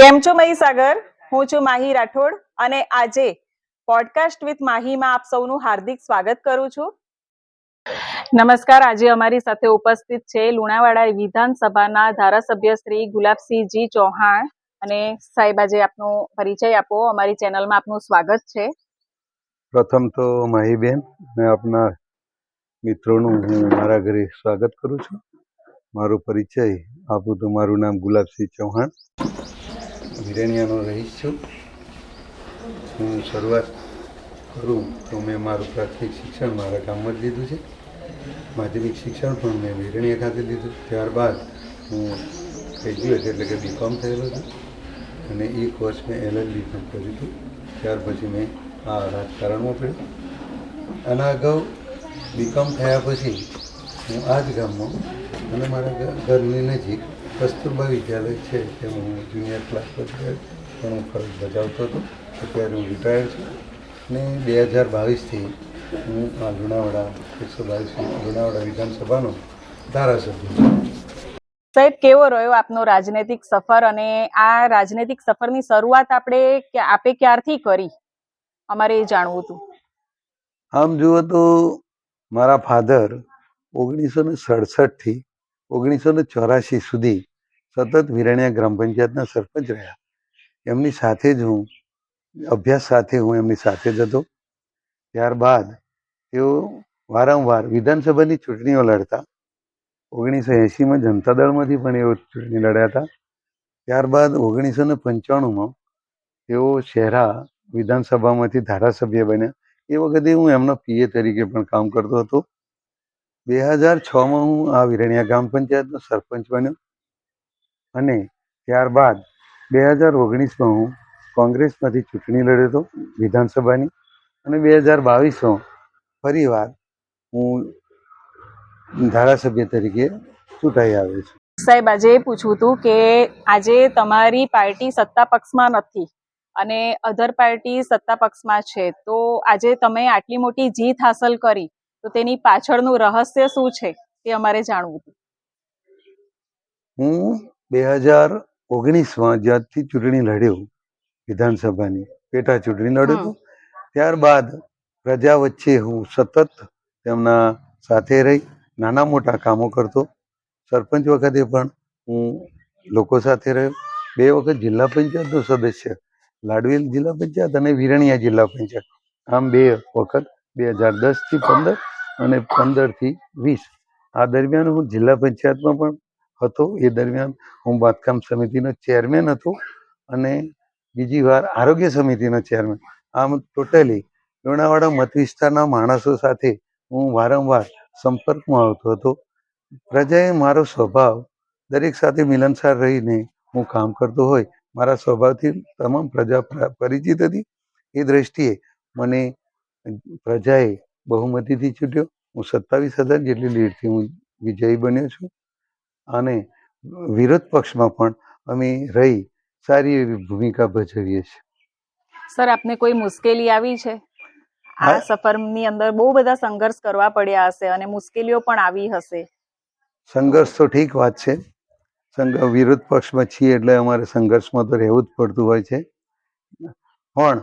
કેમ છો મહીસાગર? હું છું માહી રાઠોડ અને આજે પોડકાસ્ટ વિથ માહીમાં આપ સૌનું હાર્દિક સ્વાગત કરું છું. નમસ્કાર, આજે અમારી સાથે ઉપસ્થિત છે લુણાવાડા વિધાનસભાના ધારાસભ્ય શ્રી ગુલાબસિંહજી ચૌહાણ અને સાહેબ, આજે આપનો પરિચય આપો. અમારી ચેનલમાં આપનું સ્વાગત છે. પ્રથમ તો માહીબેન અને આપના મિત્રોનું હું મારા ઘરે સ્વાગત કરું છું. મારો પરિચય આપું તો મારું નામ ગુલાબસિંહ ચૌહાણ. વિરણિયાનો રહીશ છું. હું શરૂઆત કરું તો મેં મારું પ્રાથમિક શિક્ષણ મારા ગામમાં જ લીધું છે. માધ્યમિક શિક્ષણ પણ મેં વિરણિયા ખાતે લીધું. ત્યારબાદ હું ગ્રેજ્યુએટ એટલે કે બીકોમ થયેલો છું અને એ કોર્સ મેં એલએલબી પણ કર્યું હતું. ત્યાર પછી મેં આ રાજકારણમાં પડ્યો. આના અગાઉ બીકોમ થયા પછી હું આ જ ગામમાં અને મારા ઘરની નજીક કસ્તુરબા વિદ્યાલય છે તેમાં હું જુનિયર ક્લાસ પર પણ હું ફરજ બજાવતો હતો. અત્યારે હું રિટાયર છું. ને બે હજાર બાવીસથી હું આ લુણાવાડા એકસો બાવીસ લુણાવાડા વિધાનસભાનો ધારાસભ્ય છું. સાહેબ કેવો રહ્યો આપનો રાજનૈતિક સફર? અને આ રાજનૈતિક સફરની શરૂઆત આપણે કે- આપે ક્યારથી કરી? અમારે એ જાણવું હતું. આમ જુઓ તો મારા ફાધર ઓગણીસો ને સડસઠથી ઓગણીસો ને ચોરાશી સુધી સતત વિરણ્યા ગ્રામ પંચાયતના સરપંચ રહ્યા. એમની સાથે જ હું, અભ્યાસ સાથે હું એમની સાથે જ હતો. ત્યારબાદ તેઓ વારંવાર વિધાનસભાની ચૂંટણીઓ લડતા. ઓગણીસો એંશીમાં જનતા દળમાંથી પણ એઓ ચૂંટણી લડ્યા હતા. ત્યારબાદ ઓગણીસો ને પંચાણુંમાં તેઓ શહેરા વિધાનસભામાંથી ધારાસભ્ય બન્યા. એ વખતે હું એમનો પીએ તરીકે પણ કામ કરતો હતો. બે હજાર છમાં હું આ વિરણિયા ગ્રામ પંચાયતનો સરપંચ બન્યો. અને ત્યારબાદ બે હજાર ઓગણીસમાં હું કોંગ્રેસમાંથી ચૂંટણી લડ્યો હતો વિધાનસભાની. અને બે હજાર બાવીસમાં ફરીવાર હું ધારાસભ્ય તરીકે ચૂંટાઈ આવ્યો છું. સાહેબ આજે પૂછવું હતું કે આજે તમારી પાર્ટી સત્તા પક્ષમાં નથી અને અધર પાર્ટી સત્તા પક્ષમાં છે. તો આજે તમે આટલી મોટી જીત હાંસલ કરી તો તેની પાછળનું રહસ્ય શું છે? તે અમારે જાણવું હતું. હું બે હજાર ઓગણીસમાં જ્યાંથી ચૂંટણી લડ્યો વિધાનસભાની પેટા ચૂંટણી લડ્યો. હતો ત્યારબાદ પ્રજા વચ્ચે હું સતત તેમના સાથે રહી નાના મોટા કામો કરતો. સરપંચ વખતે પણ હું લોકો સાથે રહ્યો. બે વખત જિલ્લા પંચાયતનો સદસ્ય લાડવેલ જિલ્લા પંચાયત અને વિરણિયા જિલ્લા પંચાયત. આમ બે વખત બે હજાર દસથી પંદર અને પંદરથી વીસ. આ દરમિયાન હું જિલ્લા પંચાયતમાં પણ હતો. એ દરમિયાન હું બાંધકામ સમિતિનો ચેરમેન હતો અને બીજી વાર આરોગ્ય સમિતિનો ચેરમેન. આમ ટોટલી લુણાવાડા મત વિસ્તારના માણસો સાથે હું વારંવાર સંપર્કમાં આવતો હતો. પ્રજાએ મારો સ્વભાવ દરેક સાથે મિલનસાર રહીને હું કામ કરતો હોય. મારા સ્વભાવથી તમામ પ્રજા પ્ર- પરિચિત હતી. એ દ્રષ્ટિએ મને પ્રજાએ બહુમતીથી ચૂંટ્યો. હું સત્તાવીસ હજાર જેટલી લીડથી હું વિજયી બન્યો છું. અને વિરોધ પક્ષમાં પણ અમે રહી સારી એવી ભૂમિકા ભજવીએ છીએ. સર આપને કોઈ મુશ્કેલી આવી છે? આ સફરની અંદર બહુ બધા સંઘર્ષ કરવા પડ્યા હશે અને મુશ્કેલીઓ પણ આવી હશે. સંઘર્ષ તો ઠીક વાત છે. વિરોધ પક્ષમાં છીએ એટલે અમારે સંઘર્ષમાં તો રહેવું જ પડતું હોય છે. પણ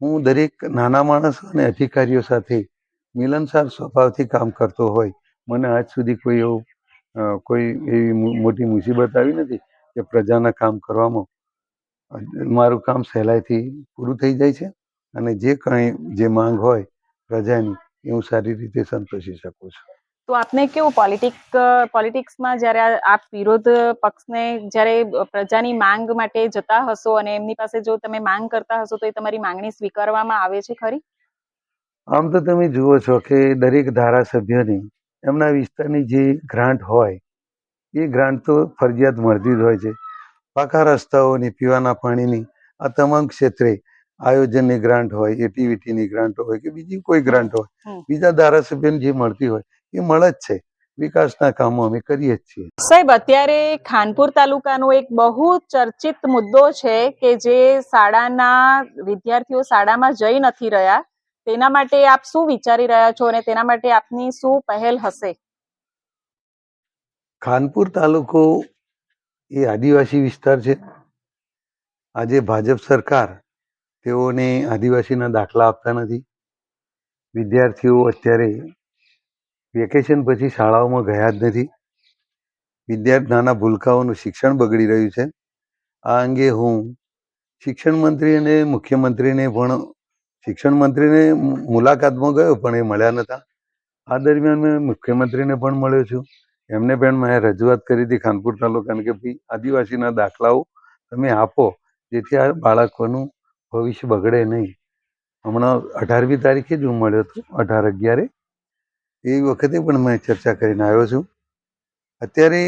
હું દરેક નાના માણસ અને અધિકારીઓ સાથે મિલનસાર સ્વભાવથી કામ કરતો હોય. મને આજ સુધી કોઈ એવું કોઈ એવી મોટી મુસીબત આવી નથી કે પ્રજાના કામ કરવામાં મારું કામ સહેલાઈથી પૂરું થઈ જાય છે અને જે કંઈ જે માંગ હોય પ્રજાની એ હું સારી રીતે સંતોષી શકું છું. તો આપને કેવું પોલિટિક પોલિટિક્સમાં જ્યારે આ- આપ વિરોધ પક્ષને જ્યારે પ્રજાની માંગ માટે જતા હશો અને એમની પાસે જો તમે માંગ કરતા હશો તો એ તમારી માંગણી સ્વીકારવામાં આવે છે ખરી? આમ તો તમે જુઓ છો કે દરેક ધારાસભ્યની એમના વિસ્તારની જે ગ્રાન્ટ હોય એ ગ્રાન્ટ તો ફરજિયાત મળતી જ હોય છે. પાકા રસ્તાઓની પીવાના પાણીની આ તમામ ક્ષેત્રે આયોજનની ગ્રાન્ટ હોય એટીવીટીની ગ્રાન્ટ હોય કે બીજી કોઈ ગ્રાન્ટ હોય બીજા ધારાસભ્યને જે મળતી હોય એ મળે જ છે. વિકાસના કામો અમે કરીએ જ છીએ. સાહેબ અત્યારે ખાનપુર તાલુકાનો એક બહુ ચર્ચિત મુદ્દો છે કે જે શાળાના વિદ્યાર્થીઓ શાળામાં જઈ નથી રહ્યા. તેના માટે આપ શું વિચારી રહ્યા છો અને તેના માટે આપની શું પહેલ હશે? ખાનપુર તાલુકો એ આદિવાસી વિસ્તાર છે. આજે ભાજપ સરકાર તેઓને આદિવાસીના દાખલા આપતા નથી. વિદ્યાર્થીઓ અત્યારે વેકેશન પછી શાળાઓમાં ગયા જ નથી. વિદ્યાર્થી નાના ભૂલકાઓનું શિક્ષણ બગડી રહ્યું છે. આ અંગે હું શિક્ષણ મંત્રી અને મુખ્યમંત્રીને પણ શિક્ષણ મંત્રીને મુલાકાતમાં ગયો, પણ એ મળ્યા નહોતા આ દરમિયાન મેં મુખ્યમંત્રીને પણ મળ્યો છું. એમને પણ મેં રજૂઆત કરી હતી ખાનપુર તાલુકાને કે, ભાઈ, આદિવાસીના દાખલાઓ તમે આપો, જેથી આ બાળકોનું ભવિષ્ય બગડે નહીં. હમણાં અઢારમી તારીખે જ હું મળ્યો હતો, અઢાર અગિયારે. એ વખતે પણ મેં ચર્ચા કરીને આવ્યો છું. અત્યારે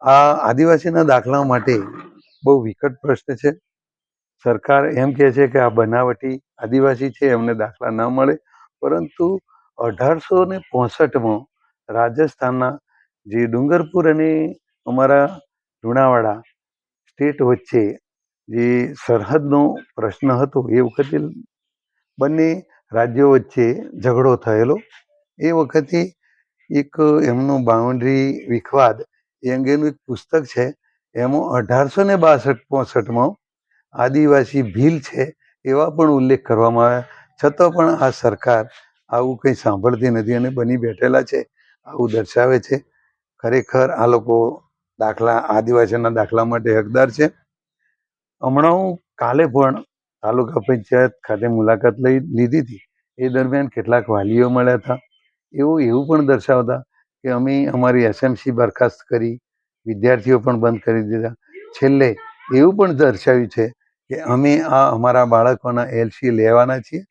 આ આદિવાસીના દાખલા માટે બહુ વિકટ પ્રશ્ન છે. સરકાર એમ કહે છે કે આ બનાવટી આદિવાસી છે, એમને દાખલા ન મળે. પરંતુ અઢારસો ને પોસઠમાં રાજસ્થાનના જે ડુંગરપુર અને અમારા લુણાવાડા સ્ટેટ વચ્ચે જે સરહદનો પ્રશ્ન હતો, એ વખતે બંને રાજ્યો વચ્ચે ઝઘડો થયેલો. એ વખતે એક એમનું બાઉન્ડ્રી વિખવાદ, એ અંગેનું એક પુસ્તક છે. એમાં અઢારસો ને બાસઠ પોસઠમાં આદિવાસી ભીલ છે એવા પણ ઉલ્લેખ કરવામાં આવ્યા. છતાં પણ આ સરકાર આવું કંઈ સાંભળતી નથી અને બની બેઠેલા છે, આવું દર્શાવે છે. ખરેખર આ લોકો દાખલા, આદિવાસીના દાખલા માટે હકદાર છે. હમણાં હું કાલે પણ તાલુકા પંચાયત ખાતે મુલાકાત લઈ લીધી હતી. એ દરમિયાન કેટલાક વાલીઓ મળ્યા હતા. એવું એવું પણ દર્શાવતા કે અમે અમારી એસએમસી બરખાસ્ત કરી, વિદ્યાર્થીઓ પણ બંધ કરી દીધા. છેલ્લે એવું પણ દર્શાવ્યું છે કે અમે આ અમારા બાળકોના એલસી લેવાના છીએ.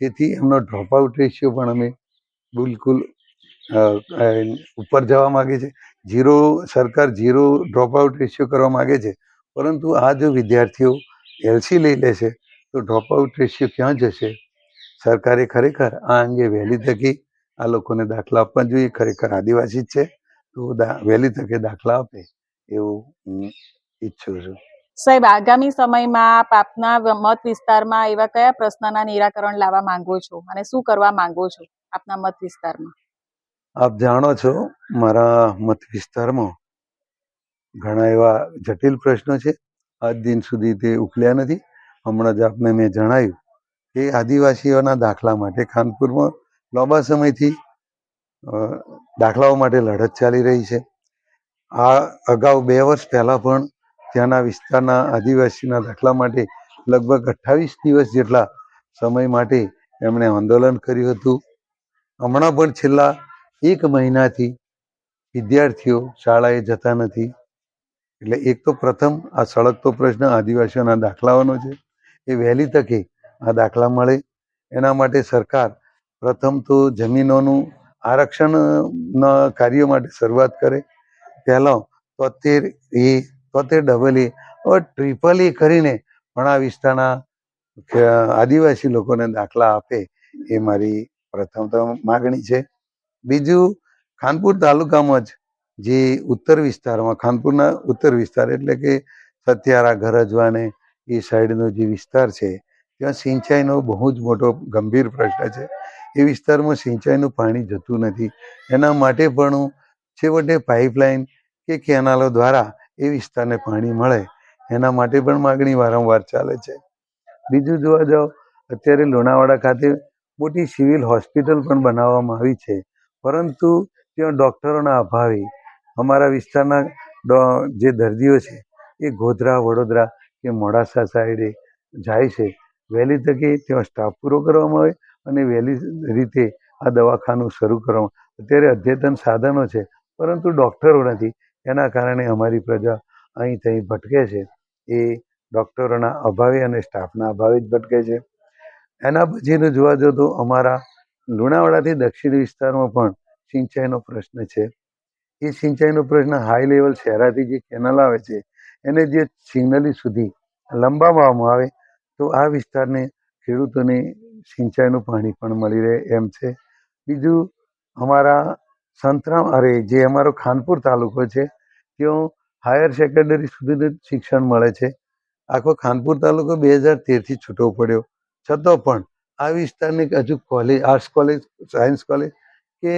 તેથી એમનો ડ્રોપ આઉટ રેશિયો પણ અમે બિલકુલ ઉપર જવા માગે છે. ઝીરો સરકાર ઝીરો ડ્રોપઆઉટ રેશિયો કરવા માગે છે. પરંતુ આ જો વિદ્યાર્થીઓ એલસી લઈ લેશે તો ડ્રોપ આઉટ રેશિયો ક્યાં જશે? સરકારે ખરેખર આ અંગે વહેલી તકે આ લોકોને દાખલા આપવા જોઈએ. ખરેખર આદિવાસી જ છે, તો વહેલી તકે દાખલા આપે એવું હું ઈચ્છું છું. સાહેબ, આગામી સમયમાં આપ આપના મત વિસ્તારમાં એવા કયા પ્રશ્નના નિરાકરણ લાવવા માંગો છો? અને શું કરવા માંગો છો આપના મત વિસ્તારમાં? આપ જાણો છો, મારા મત વિસ્તારમાં ઘણા એવા જટિલ પ્રશ્નો છે. આજ દિન સુધી તે ઉકલ્યા નથી. હમણાં જ આપને મેં જણાવ્યું કે આદિવાસીઓના દાખલા માટે ખાનપુરમાં લાંબા સમયથી દાખલાઓ માટે લડત ચાલી રહી છે. આ અગાઉ બે વર્ષ પહેલા પણ ત્યાંના વિસ્તારના આદિવાસીના દાખલા માટે લગભગ અઠ્ઠાવીસ દિવસ જેટલા સમય માટે એમણે આંદોલન કર્યું હતું. હમણાં પણ છેલ્લા એક મહિનાથી વિદ્યાર્થીઓ શાળાએ જતા નથી. એટલે એક તો પ્રથમ આ સળગતો પ્રશ્ન આદિવાસીઓના દાખલાઓનો છે. એ વહેલી તકે આ દાખલા મળે. એના માટે સરકાર પ્રથમ તો જમીનોનું આરક્ષણના કાર્ય માટે શરૂઆત કરે. પહેલાં તોતેર એ તોતેર ડબલ એ હવે ટ્રિપલ એ કરીને પણ આ વિસ્તારના આદિવાસી લોકોને દાખલા આપે એ મારી પ્રથમ તો માગણી છે. બીજું, ખાનપુર તાલુકામાં જ જે ઉત્તર વિસ્તારમાં, ખાનપુરના ઉત્તર વિસ્તાર એટલે કે સત્યારા ગરજવાને એ સાઈડનો જે વિસ્તાર છે, ત્યાં સિંચાઈનો બહુ જ મોટો ગંભીર પ્રશ્ન છે. એ વિસ્તારમાં સિંચાઈનું પાણી જતું નથી. એના માટે પણ છેવટે પાઇપલાઇન કે કેનાલો દ્વારા એ વિસ્તારને પાણી મળે, એના માટે પણ માગણી વારંવાર ચાલે છે. બીજું જોવા જાઓ અત્યારે લુણાવાડા ખાતે મોટી સિવિલ હોસ્પિટલ પણ બનાવવામાં આવી છે. પરંતુ ત્યાં ડૉક્ટરોના અભાવે અમારા વિસ્તારના જે દર્દીઓ છે, એ ગોધરા, વડોદરા કે મોડાસા સાઈડે જાય છે. વહેલી તકે ત્યાં સ્ટાફ પૂરો કરવામાં આવે અને વહેલી રીતે આ દવાખાનું શરૂ કરવામાં અત્યારે અદ્યતન સાધનો છે, પરંતુ ડૉક્ટરો નથી. એના કારણે અમારી પ્રજા અહીં ત્યાં ભટકે છે. એ ડૉક્ટરોના અભાવે અને સ્ટાફના અભાવે જ ભટકે છે. એના પછીનું જોવા જો તો અમારા લુણાવાડાથી દક્ષિણ વિસ્તારમાં પણ સિંચાઈનો પ્રશ્ન છે. એ સિંચાઈનો પ્રશ્ન હાઈ લેવલ શહેરાથી જે કેનલ આવે છે, એને જે સિગ્નલી સુધી લંબાવવામાં આવે, તો આ વિસ્તારને ખેડૂતોને સિંચાઈનું પાણી પણ મળી રહે એમ છે. બીજું, અમારા સંતરામ, અરે, જે અમારો ખાનપુર તાલુકો છે ત્યાં હાયર સેકન્ડરી સુધીનું શિક્ષણ મળે છે. આખો ખાનપુર તાલુકો બે હજાર તેરથી છૂટો પડ્યો. છતાં પણ આ વિસ્તારની હજુ college arts college science college કે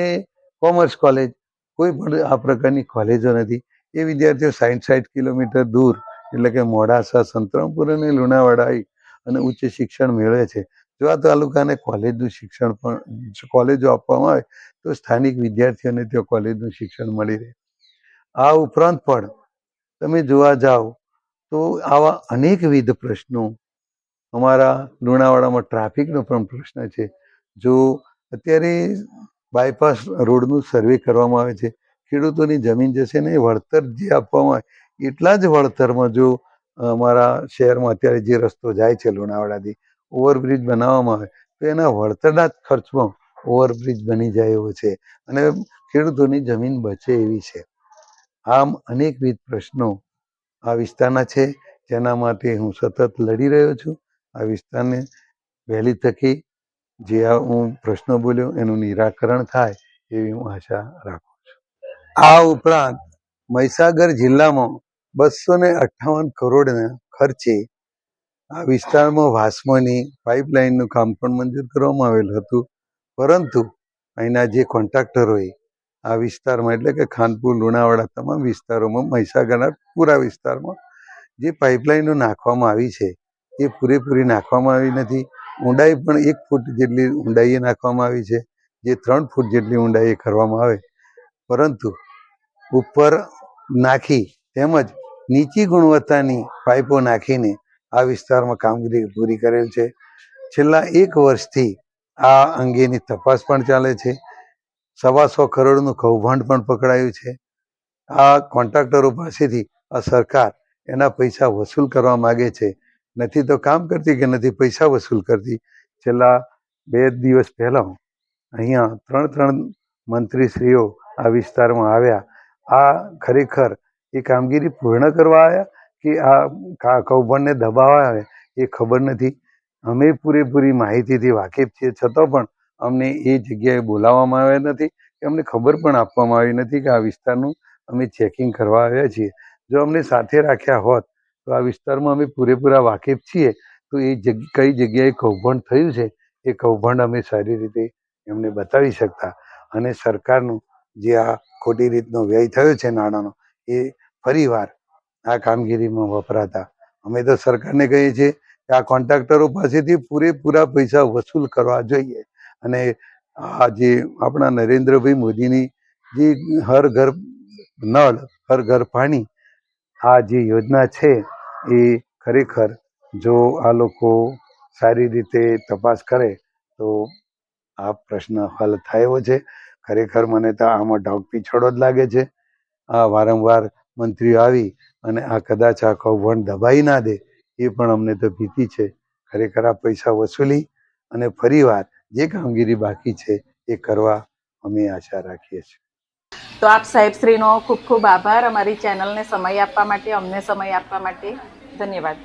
કોમર્સ કોલેજ કોઈ પણ આ પ્રકારની કોલેજો નથી. એ વિદ્યાર્થીઓ સાઠ સાઠ કિલોમીટર દૂર, એટલે કે મોડાસા, સંતરામપુર અને લુણાવાડા અને ઉચ્ચ શિક્ષણ મેળવે છે. જો આ તાલુકાને કોલેજનું શિક્ષણ પણ, કોલેજો આપવામાં આવે, તો સ્થાનિક વિદ્યાર્થીઓને ત્યાં કોલેજનું શિક્ષણ મળી રહે. આ ઉપરાંત પણ તમે જોવા જાઓ, તો આવા અનેકવિધ પ્રશ્નો અમારા લુણાવાડામાં ટ્રાફિકનો પણ પ્રશ્ન છે. જો અત્યારે બાયપાસ રોડનું સર્વે કરવામાં આવે છે, ખેડૂતોની જમીન જશે ને વળતર જે આપવામાં આવે, એટલા જ વળતરમાં જો અમારા શહેરમાં અત્યારે જે રસ્તો જાય છે લુણાવાડાથી ઓવરબ્રિજ બનાવવામાં આવે, તો એના વળતરના જ ખર્ચમાં ઓવરબ્રિજ બની જાય એવો છે. અને ખેડૂતોની જમીન બચે એવી છે. આમ અનેકવિધ પ્રશ્નો આ વિસ્તારના છે, જેના માટે હું સતત લડી રહ્યો છું. આ વિસ્તારને વહેલી તકે જે આ હું પ્રશ્નો બોલ્યો એનું નિરાકરણ થાય એવી હું આશા રાખું છું. આ ઉપરાંત મહીસાગર જિલ્લામાં બસો ને અઠ્ઠાવન કરોડના ખર્ચે આ વિસ્તારમાં વાસ્મોની પાઇપલાઇનનું કામ પણ મંજૂર કરવામાં આવેલું હતું. પરંતુ અહીંના જે કોન્ટ્રાક્ટરોએ આ વિસ્તારમાં, એટલે કે ખાનપુર, લુણાવાડા તમામ વિસ્તારોમાં, મહીસાગરના પૂરા વિસ્તારમાં જે પાઇપલાઇનો નાખવામાં આવી છે, એ પૂરેપૂરી નાખવામાં આવી નથી. ઊંડાઈ પણ એક ફૂટ જેટલી ઊંડાઈએ નાખવામાં આવી છે, જે ત્રણ ફૂટ જેટલી ઊંડાઈએ કરવામાં આવે. પરંતુ ઉપર નાખી તેમજ નીચી ગુણવત્તાની પાઇપો નાખીને આ વિસ્તારમાં કામગીરી પૂરી કરેલ છે. છેલ્લા એક વર્ષથી આ અંગેની તપાસ પણ ચાલે છે. સવા સો કરોડનું કૌભાંડ પણ પકડાયું છે. આ કોન્ટ્રાક્ટરો પાસેથી આ સરકાર એના પૈસા વસૂલ કરવા માગે છે. નથી તો કામ કરતી કે નથી પૈસા વસૂલ કરતી? છેલ્લા બે દિવસ પહેલાં અહીંયા ત્રણ ત્રણ મંત્રીશ્રીઓ આ વિસ્તારમાં આવ્યા. આ ખરેખર એ કામગીરી પૂર્ણ કરવા આવ્યા? કે આ કૌભાંડને દબાવવા આવે એ ખબર નથી. અમે પૂરેપૂરી માહિતીથી વાકેફ છીએ, છતાં પણ અમને એ જગ્યાએ બોલાવવામાં આવ્યા નથી. કે અમને ખબર પણ આપવામાં આવી નથી કે આ વિસ્તારનું અમે ચેકિંગ કરવા આવ્યા છીએ. જો અમને સાથે રાખ્યા હોત, તો આ વિસ્તારમાં અમે પૂરેપૂરા વાકેફ છીએ, તો એ કઈ જગ્યાએ કૌભાંડ થયું છે, એ કૌભાંડ અમે સારી રીતે એમને બતાવી શકતા. અને સરકારનું જે આ ખોટી રીતનો વ્યય થયો છે નાણાંનો, એ ફરીવાર આ કામગીરીમાં વપરાતા. અમે તો સરકારને કહીએ છીએ કે આ કોન્ટ્રાક્ટરો પાસેથી પૂરેપૂરા પૈસા વસૂલ કરવા જોઈએ. અને આ જે આપણા નરેન્દ્રભાઈ મોદીની જે હર ઘર નળ, હર ઘર પાણી, આ જે યોજના છે એ ખરેખર જો આ લોકો સારી રીતે તપાસ કરે તો આ પ્રશ્ન હલ થાય છે. ખરેખર મને તો આમાં ઢોક પીછોડો જ લાગે છે. આ વારંવાર મંત્રીઓ આવી અને આ કદાચ આ કૌભાંડ દબાઈ ના દે, એ પણ અમને તો ભીતિ છે. ખરેખર આ પૈસા વસૂલી અને ફરીવાર જે કામગીરી બાકી છે, એ કરવા અમે આશા રાખીએ છીએ. તો આપ સાહેબશ્રીનો ખૂબ ખૂબ આભાર. અમારી ચેનલને સમય આપવા માટે, અમને સમય આપવા માટે. ધન્યવાદ.